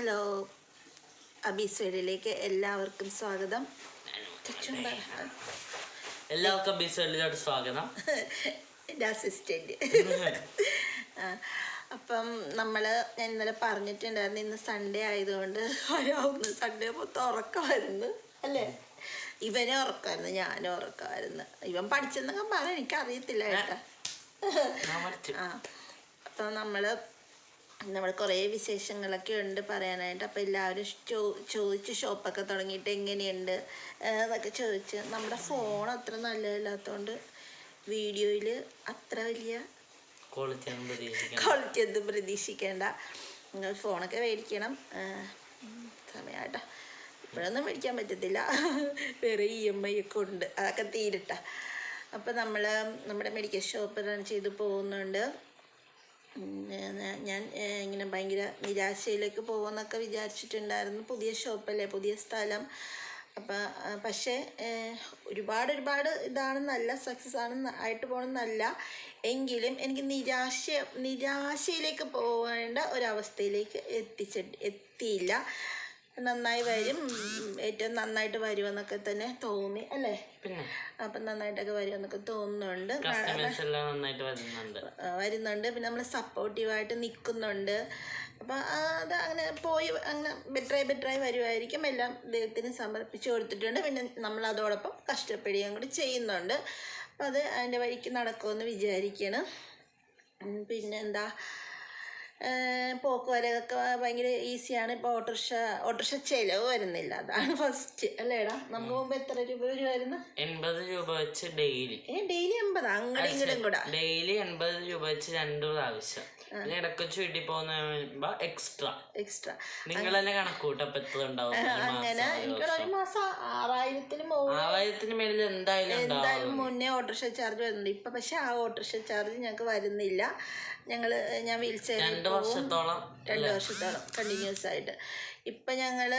Hello അബീസ് വീടിലേക്ക് എല്ലാവർക്കും സ്വാഗതം. എല്ലാവർക്കും അബീസ് ബിസോലിലോട്ട് സ്വാഗതം. എന്റെ അസിസ്റ്റന്റ് അപ്പം നമ്മൾ ഞാൻ ഇന്നലെ പറഞ്ഞിട്ടുണ്ടായിരുന്നു ഇന്ന് സൺഡേ ആയതുകൊണ്ട് ഒരാവുന്ന സൺഡേ മൊത്തം ഉറക്കമായിരുന്നു അല്ലേ? ഇവനെ ഉറക്കമായിരുന്നു ഞാനും ഉറക്കമായിരുന്നു. ഇവൻ പഠിച്ചെന്നൊക്കെ പറയാൻ എനിക്കറിയത്തില്ല കേട്ടാ. ആ അപ്പം നമ്മൾ നമ്മൾ കുറേ വിശേഷങ്ങളൊക്കെ ഉണ്ട് പറയാനായിട്ട്. അപ്പോൾ എല്ലാവരും ചോ ചോദിച്ച് ഷോപ്പൊക്കെ തുടങ്ങിയിട്ട് എങ്ങനെയുണ്ട്? എന്നൊക്കെ ചോദിച്ച്. നമ്മുടെ ഫോൺ അത്ര നല്ലതല്ലാത്തതുകൊണ്ട് വീഡിയോയിൽ അത്ര വലിയ ക്വാളിറ്റി ഒന്നും പ്രതീക്ഷിക്കേണ്ട. നിങ്ങൾ ഫോണൊക്കെ മേടിക്കണം. സമയമായിട്ടാ ഇപ്പോഴൊന്നും മേടിക്കാൻ പറ്റത്തില്ല. വേറെ ഇ എം ഐ ഒക്കെ ഉണ്ട്. അതൊക്കെ തീരട്ട. അപ്പോൾ നമ്മൾ നമ്മുടെ മെഡിക്കൽ ഷോപ്പ് റൺ ചെയ്ത് പോകുന്നുണ്ട്. ഞാൻ ഇങ്ങനെ ഭയങ്കര നിരാശയിലേക്ക് പോകുമെന്നൊക്കെ വിചാരിച്ചിട്ടുണ്ടായിരുന്നു. പുതിയ ഷോപ്പല്ലേ പുതിയ സ്ഥലം. അപ്പം പക്ഷേ ഒരുപാട് ഒരുപാട് ഇതാണെന്നല്ല സക്സസ് ആണെന്ന് ആയിട്ട് പോകണമെന്നല്ല എങ്കിലും എനിക്ക് നിരാശ നിരാശയിലേക്ക് പോകേണ്ട ഒരവസ്ഥയിലേക്ക് എത്തിച്ച എത്തിയില്ല. നന്നായി വരും. ഏറ്റവും നന്നായിട്ട് വരുമെന്നൊക്കെ തന്നെ തോന്നി അല്ലേ? അപ്പം നന്നായിട്ടൊക്കെ വരുമെന്നൊക്കെ തോന്നുന്നുണ്ട്. വരുന്നുണ്ട്. പിന്നെ നമ്മൾ സപ്പോർട്ടീവായിട്ട് നിൽക്കുന്നുണ്ട് അപ്പം അത് അങ്ങനെ പോയി അങ്ങനെ ബെറ്ററായി ബെറ്ററായി വരുമായിരിക്കും എല്ലാം ദൈവത്തിന് സമർപ്പിച്ച് കൊടുത്തിട്ടുണ്ട്. പിന്നെ നമ്മൾ അതോടൊപ്പം കഷ്ടപ്പെടുകയും കൂടി ചെയ്യുന്നുണ്ട്. അപ്പം അത് അതിന്റെ വഴിക്ക് നടക്കുമെന്ന് വിചാരിക്കണം. പിന്നെന്താ? പോക്ക് വരവൊക്കെ ഭയങ്കര ഈസിയാണ്. ഇപ്പോൾ ഓട്ടോറിക്ഷ ഓട്ടോറിക്ഷ ചിലവ് വരുന്നില്ല. അതാണ് ഫസ്റ്റ് അല്ലേടാ നമുക്ക് മുമ്പ് എത്ര രൂപ വരുമായിരുന്നു? എൺപത് രൂപ വെച്ച് ഡെയിലി ഏ ഡെയിലി എൺപത്? അങ്ങനെ ഇങ്ങോട്ടും കൂടെ. ഡെയിലി എൺപത് രൂപ വെച്ച് രണ്ട് പ്രാവശ്യം. ഇടയ്ക്ക് പോകുന്ന എക്സ്ട്രാ എക്സ്ട്രാ നിങ്ങൾ തന്നെ കണക്കൂട്ടം അപ്പൊ എത്ര ഉണ്ടാവും? ഒരു അങ്ങനെ മാസം, മാസം ആറായിരത്തിന് ആറായിരത്തിന് മേളിൽ എന്തായാലും എന്തായാലും മുന്നേ ഓട്ടോറിക്ഷ ചാർജ് വരുന്നുണ്ട്. ഇപ്പൊ പക്ഷെ ആ ഓട്ടോറിക്ഷ ചാർജ് ഞങ്ങൾക്ക് വരുന്നില്ല. ഞങ്ങൾ ഞാൻ വീൽ രണ്ടു രണ്ട് വർഷത്തോളം രണ്ട് വർഷത്തോളം കണ്ടിന്യൂസ് ആയിട്ട്. ഇപ്പം ഞങ്ങൾ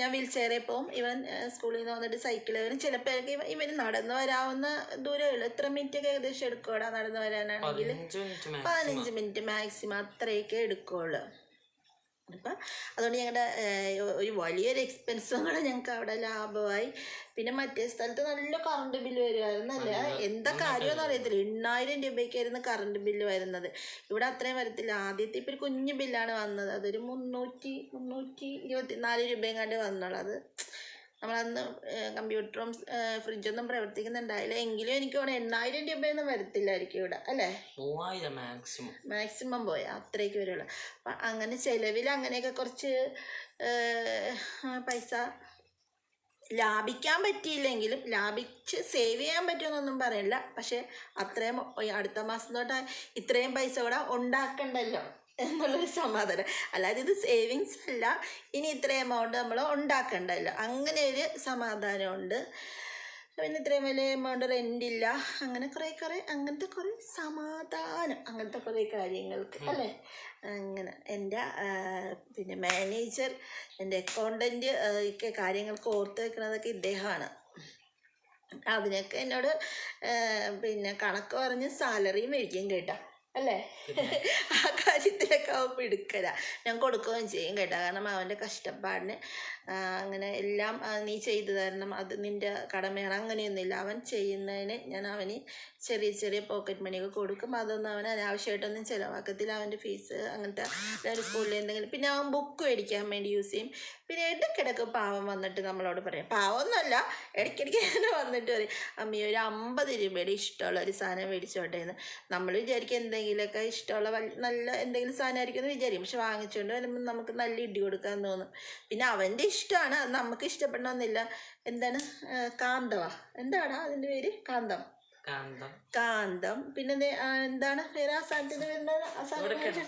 ഞാൻ വീൽ ചെയറിൽ പോകും ഇവൻ സ്കൂളിൽ നിന്ന് വന്നിട്ട് സൈക്കിൾ വരും. ചിലപ്പോഴൊക്കെ ഇവൻ ഇവന് നടന്നു വരാവുന്ന ദൂരമേ ഉള്ളൂ. എത്ര മിനിറ്റ് ഒക്കെ ഏകദേശം എടുക്കുവാടാ നടന്നു വരാനാണെങ്കിൽ പതിനഞ്ച് മിനിറ്റ് മാക്സിമം പതിനഞ്ച് മിനിറ്റ് മാക്സിമം അത്രയൊക്കെ എടുക്കുള്ളൂ. അപ്പം അതുകൊണ്ട് ഞങ്ങളുടെ ഒരു വലിയൊരു എക്സ്പെൻസും കൂടെ ഞങ്ങൾക്ക് അവിടെ ലാഭമായി. പിന്നെ മറ്റേ സ്ഥലത്ത് നല്ല കറണ്ട് ബില്ല് വരുമായിരുന്നു അല്ലേ? എന്താ കാര്യമെന്ന് അറിയത്തില്ല. എണ്ണായിരം രൂപയ്ക്കായിരുന്നു കറണ്ട് ബില്ല് വരുന്നത്. ഇവിടെ അത്രയും വരത്തില്ല. ആദ്യത്തെ ഇപ്പോൾ ഒരു കുഞ്ഞു ബില്ലാണ് വന്നത്. അതൊരു മുന്നൂറ്റി മുന്നൂറ്റി ഇരുപത്തി നാല് രൂപയും കണ്ട് വന്നുള്ളൂ അത് നമ്മളന്ന് കമ്പ്യൂട്ടറും ഫ്രിഡ്ജൊന്നും പ്രവർത്തിക്കുന്നുണ്ടായില്ല. എങ്കിലും എനിക്ക് അവിടെ എണ്ണായിരം രൂപയൊന്നും വരത്തില്ലായിരിക്കും ഇവിടെ അല്ലേ? മൂവായിരം മാക്സിമം മാക്സിമം പോയ അത്രയ്ക്ക് വരുള്ളൂ. അപ്പം അങ്ങനെ ചിലവിൽ അങ്ങനെയൊക്കെ കുറച്ച് പൈസ ലാഭിക്കാൻ പറ്റിയില്ലെങ്കിലും ലാഭിച്ച് സേവ് ചെയ്യാൻ പറ്റുമെന്നൊന്നും പറയില്ല പക്ഷേ അത്രയും അടുത്ത മാസം തൊട്ട് ഇത്രയും പൈസ കൂടെ ഉണ്ടാക്കണ്ടല്ലോ. എന്നുള്ളൊരു സമാധാനം. അല്ലാതെ ഇത് സേവിങ്സ് അല്ല. ഇനി ഇത്രയും എമൗണ്ട് നമ്മൾ ഉണ്ടാക്കണ്ടല്ലോ. അങ്ങനെ ഒരു സമാധാനമുണ്ട്. പിന്നെ ഇത്രയും വലിയ എമൗണ്ട് റെന്റ് ഇല്ല. അങ്ങനെ കുറേ കുറേ അങ്ങനത്തെ കുറേ സമാധാനം. അങ്ങനത്തെ കുറേ കാര്യങ്ങൾക്ക് അല്ലേ? അങ്ങനെ എന്റെ പിന്നെ മാനേജർ എന്റെ അക്കൗണ്ടന്റ് ഒക്കെ കാര്യങ്ങൾക്ക് ഓർത്ത് വെക്കുന്നതൊക്കെ ഇദ്ദേഹമാണ്. അതിനൊക്കെ എന്നോട് പിന്നെ കണക്ക് പറഞ്ഞ് സാലറിയും മേടിക്കും കേട്ടോ. അല്ലേ? ആ കാര്യത്തിലൊക്കെ അവൻ പിടുക്കല ഞാൻ കൊടുക്കുകയും ചെയ്യും കേട്ടോ. കാരണം അവന്റെ കഷ്ടപ്പാടിന് അങ്ങനെ എല്ലാം നീ ചെയ്തു തരണം. അത് നിന്റെ കടമയാണ്. അങ്ങനെയൊന്നുമില്ല. അവൻ ചെയ്യുന്നതിന് ഞാൻ അവന് ചെറിയ ചെറിയ പോക്കറ്റ് മണിയൊക്കെ കൊടുക്കും. അതൊന്നും അവൻ അനാവശ്യമായിട്ടൊന്നും ചിലവാക്കത്തില്ല. അവന്റെ ഫീസ് അങ്ങനത്തെ സ്കൂളിൽ എന്തെങ്കിലും. പിന്നെ അവൻ ബുക്ക് മേടിക്കാൻ വേണ്ടി യൂസ് ചെയ്യും. പിന്നെ ഇടയ്ക്കിടയ്ക്ക് പാവം വന്നിട്ട് നമ്മളോട് പറയും. പാവമൊന്നുമല്ല. ഇടയ്ക്കിടയ്ക്ക് തന്നെ വന്നിട്ട് പറയും. അമ്മ ഒരു അമ്പത് രൂപയുടെ ഇഷ്ടമുള്ള ഒരു സാധനം മേടിച്ചോട്ടെ എന്ന് നമ്മൾ വിചാരിക്കും എന്തെങ്കിലുമൊക്കെ ഇഷ്ടമുള്ള നല്ല എന്തെങ്കിലും സാധനമായിരിക്കും എന്ന് വിചാരിക്കും. പക്ഷെ വാങ്ങിച്ചുകൊണ്ട് വരുമ്പോൾ നമുക്ക് നല്ല ഇടി കൊടുക്കാൻ തോന്നും. പിന്നെ അവന്റെ ഇഷ്ടമാണ്. നമുക്ക് ഇഷ്ടപ്പെടണമെന്നില്ല. എന്താണ്? കാന്തവ. എന്താടാ അതിന്റെ പേര്? കാന്തം. കാന്തം. പിന്നെ എന്താണ്? വേറെ ആ സാധനത്തിന്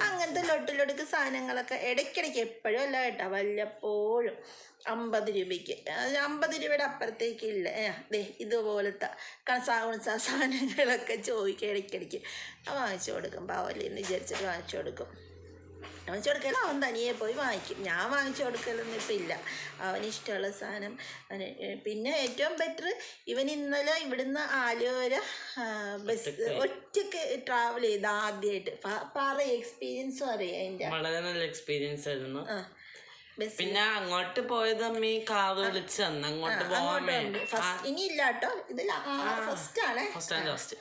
അങ്ങനത്തെ ലൊട്ടിലൊടുക്ക് സാധനങ്ങളൊക്കെ ഇടയ്ക്കിടയ്ക്ക് എപ്പോഴും അല്ല കേട്ടോ വല്ലപ്പോഴും അമ്പത് രൂപയ്ക്ക്. അമ്പത് രൂപയുടെ അപ്പുറത്തേക്ക് ഇല്ല. ഏ, ദേ ഇതുപോലത്തെ കണസാകുണസ സാധനങ്ങളൊക്കെ ചോദിക്കുക ഇടയ്ക്കിടയ്ക്ക്. വാങ്ങിച്ചു കൊടുക്കും പാവല്ലേ എന്ന് വിചാരിച്ചിട്ട് വാങ്ങിച്ചു കൊടുക്കും. വാങ്ങിച്ചു കൊടുക്കല അവൻ തനിയെ പോയി വാങ്ങിക്കും. ഞാൻ വാങ്ങിച്ചു കൊടുക്കലൊന്നും ഇപ്പം ഇല്ല. അവനിഷ്ടമുള്ള സാധനം. പിന്നെ ഏറ്റവും ബെറ്റർ ഇവൻ ഇന്നലെ ഇവിടുന്ന് ആലുവര ആ, ബസ് ഒറ്റയ്ക്ക് ട്രാവൽ ചെയ്ത് ആദ്യമായിട്ട് പാറ എക്സ്പീരിയൻസ് പറയാം അതിന്റെ വളരെ നല്ല എക്സ്പീരിയൻസ് ആയിരുന്നു. പിന്നെ അങ്ങോട്ട് പോയത് അമ്മ കാറ് വിളിച്ചു അങ്ങോട്ട് പോകാൻ ഫസ്റ്റ് ഇനി ഇല്ല കേട്ടോ. ഇതിൽ ഫസ്റ്റ് ആണ്. ഫസ്റ്റ് ആൻഡ് ലാസ്റ്റ്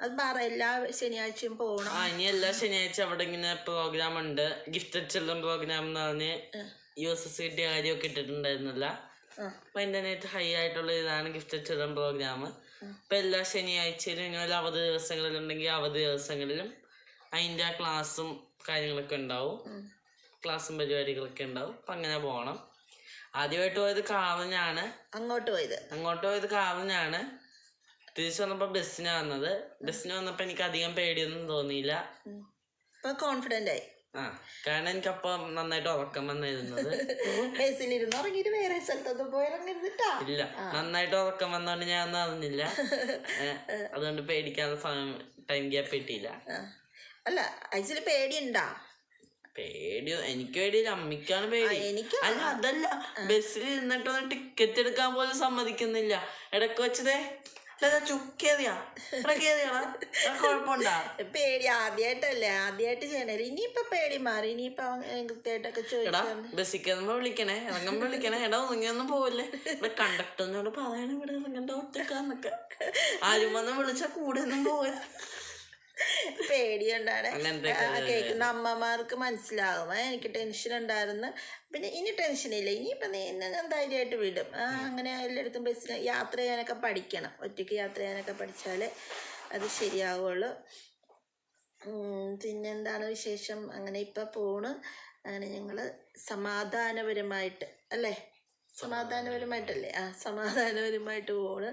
അത് പറ എല്ലാ ശനിയാഴ്ചയും പോകണം ആ ഇനി എല്ലാ ശനിയാഴ്ച അവിടെ ഇങ്ങനെ പ്രോഗ്രാം ഉണ്ട്. ഗിഫ്റ്റഡ് ചിൽഡ്രൻ പ്രോഗ്രാം എന്ന് പറഞ്ഞ് യു എസ് എസ് കിട്ടിയ കാര്യമൊക്കെ ഇട്ടിട്ടുണ്ടായിരുന്നില്ല. അപ്പൊ ഇന്റർനെറ്റ് ഹൈ ആയിട്ടുള്ള ഇതാണ് ഗിഫ്റ്റഡ് ചിൽഡ്രൻ പ്രോഗ്രാം അപ്പൊ എല്ലാ ശനിയാഴ്ചയിലും ഇങ്ങനെ അവധി ദിവസങ്ങളിലുണ്ടെങ്കിൽ അവധി ദിവസങ്ങളിലും അതിന്റെ ക്ലാസ്സും കാര്യങ്ങളൊക്കെ ഉണ്ടാവും. ക്ലാസ്സും പരിപാടികളൊക്കെ ഉണ്ടാവും. അപ്പൊ അങ്ങനെ പോകണം. ആദ്യമായിട്ട് പോയത് കാവലിനാണ്. അങ്ങോട്ട് പോയത്. അങ്ങോട്ട് പോയത് കാറിനാണ് തിരിച്ചു വന്നപ്പോ ബസ്സിന് വന്നത്. ബസ്സിന് വന്നപ്പോ എനിക്ക് അധികം പേടിയൊന്നും തോന്നിയില്ല. കോൺഫിഡന്റ് ആയി. ആ കാരണം എനിക്കപ്പം നന്നായിട്ട് ഉറക്കം വന്നിരുന്നത്. ബസ്സിലിരുന്ന് വേറെ സ്ഥലത്തൊന്നും പോയി ഇറങ്ങരുതിട്ടാ ഇല്ല നന്നായിട്ട് ഉറക്കം വന്നോണ്ട് ഞാൻ ഒന്നും അറിഞ്ഞില്ല അതുകൊണ്ട് പേടിക്കാതെ സമയം ടൈം ഗ്യാപ്പ് കിട്ടിയില്ല. അല്ല ആക്ച്വലി പേടിയുണ്ടാ? പേടി എനിക്ക് പേടിയില്ല അമ്മിക്കാണ് പേടി. എനിക്ക് അല്ല അതല്ല ബസ്സിൽ ഇരുന്നിട്ടൊന്ന് ടിക്കറ്റ് എടുക്കാൻ പോലും സമ്മതിക്കുന്നില്ല. ഇടയ്ക്ക് വെച്ചതേ. പേടി ആദ്യമായിട്ടല്ലേ ആദ്യമായിട്ട് ചെയ്യണല്ലേ ഇനിയിപ്പൊ പേടി മാറി ഇനിയിപ്പൊ കൃത്യമായിട്ടൊക്കെ എടാ ബസ്സിക്കുമ്പോ വിളിക്കണേ ഇറങ്ങുമ്പോ വിളിക്കണേ. എടാ ഒന്നും പോവല്ലേ? ഇവിടെ കണ്ടക്ടറിനോട് പറയണേ ഇവിടെ ഇറങ്ങണ്ട ഒറ്റക്കാന്നൊക്കെ ആരും വന്ന് വിളിച്ചാ കൂടെ ഒന്നും പോവില്ല പേടിയുണ്ടാണ്. കേൾക്കുന്ന അമ്മമാർക്ക് മനസ്സിലാകും ആ, എനിക്ക് ടെൻഷൻ ഉണ്ടായിരുന്നു. പിന്നെ ഇനി ടെൻഷനില്ല ഇനിയിപ്പോൾ നീ ധൈര്യമായിട്ട് വിടും. അങ്ങനെ എല്ലായിടത്തും ബസ് യാത്ര ചെയ്യാനൊക്കെ പഠിക്കണം. ഒറ്റയ്ക്ക് യാത്ര ചെയ്യാനൊക്കെ പഠിച്ചാൽ അത് ശരിയാവുള്ളൂ. പിന്നെന്താണ് വിശേഷം? അങ്ങനെ ഇപ്പം പോണ്. അങ്ങനെ ഞങ്ങൾ സമാധാനപരമായിട്ട് അല്ലേ? സമാധാനപരമായിട്ടല്ലേ? ആ സമാധാനപരമായിട്ട് പോണ്.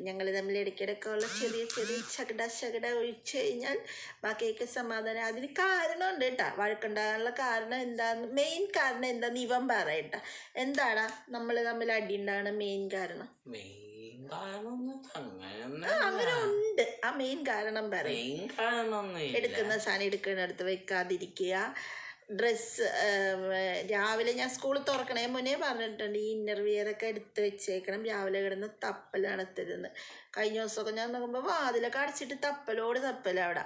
ഞങ്ങൾ തമ്മിൽ ഇടയ്ക്കിടയ്ക്കുള്ള ചെറിയ ചെറിയ ചകട ചകട ഒഴിച്ചു കഴിഞ്ഞാൽ ബാക്കിയൊക്കെ സമാധാനം. അതിന് കാരണമുണ്ട് കേട്ടാ. വഴക്കുണ്ടാകാനുള്ള കാരണം എന്താന്ന് മെയിൻ കാരണം എന്താന്ന് ഇവൻ പറയട്ടാ. എന്താണ് നമ്മൾ തമ്മിൽ അടി ഉണ്ടാകണ മെയിൻ കാരണം? അങ്ങനെ ഉണ്ട്. ആ മെയിൻ കാരണം പറയും. എടുക്കുന്ന സാധനം എടുക്കുന്നിടത്ത് വെക്കാതിരിക്കുക. ഡ്രസ്സ് രാവിലെ ഞാൻ സ്കൂൾ തുറക്കണേ മുന്നേ പറഞ്ഞിട്ടുണ്ട് ഈ ഇന്നർ ഒക്കെ എടുത്ത് വെച്ചേക്കണം. രാവിലെ കിടന്ന് തപ്പലാണ് എത്തരുന്ന് കഴിഞ്ഞ ദിവസമൊക്കെ ഞാൻ നോക്കുമ്പോൾ വാതിലൊക്കെ അടച്ചിട്ട് തപ്പലോട് തപ്പല അവിടെ.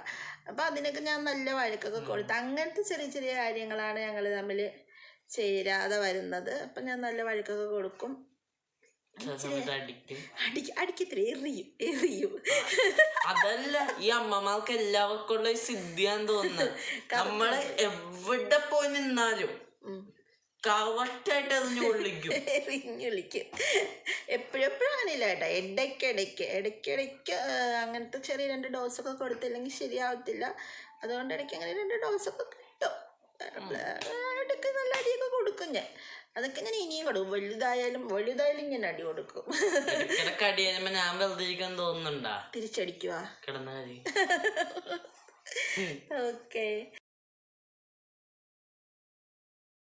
അപ്പം അതിനൊക്കെ ഞാൻ നല്ല വഴക്കൊക്കെ കൊടുത്ത്. അങ്ങനത്തെ ചെറിയ ചെറിയ കാര്യങ്ങളാണ് ഞങ്ങൾ തമ്മിൽ ചേരാതെ വരുന്നത്. അപ്പം ഞാൻ നല്ല വഴക്കൊക്കെ കൊടുക്കും. അടിക്കത്തില്ല? എറിയും എറിയും. അതല്ല ഈ അമ്മമാർക്ക് എല്ലാവർക്കും ഉള്ള സിദ്ധിയാന്ന് തോന്നുന്നത്. നമ്മൾ എവിടെ പോയി നിന്നാലും. കറക്റ്റായിട്ട് എറിഞ്ഞു കൊള്ളിക്കും. എറിഞ്ഞൊളിക്കും എപ്പോഴെപ്പോഴും അങ്ങനെയില്ല കേട്ടോ. ഇടയ്ക്കിടയ്ക്ക് ഇടയ്ക്കിടയ്ക്ക് അങ്ങനത്തെ ചെറിയ രണ്ട് ഡോസൊക്കെ കൊടുത്തില്ലെങ്കിൽ ശരിയാവത്തില്ല. അതുകൊണ്ട് ഇടയ്ക്ക് അങ്ങനെ രണ്ട് ഡോസൊക്കെ കിട്ടും. ഇടയ്ക്ക് നല്ല അടിയൊക്കെ കൊടുക്കും ഞാൻ. അതൊക്കെ ഞാൻ ഇനിയും കൊടുക്കും വലുതായാലും വലുതായാലും ഞാൻ അടി കൊടുക്കും. അടി ഞാൻ തോന്നുന്നുണ്ടാ? തിരിച്ചടിക്കുക കിടന്ന ഓക്കെ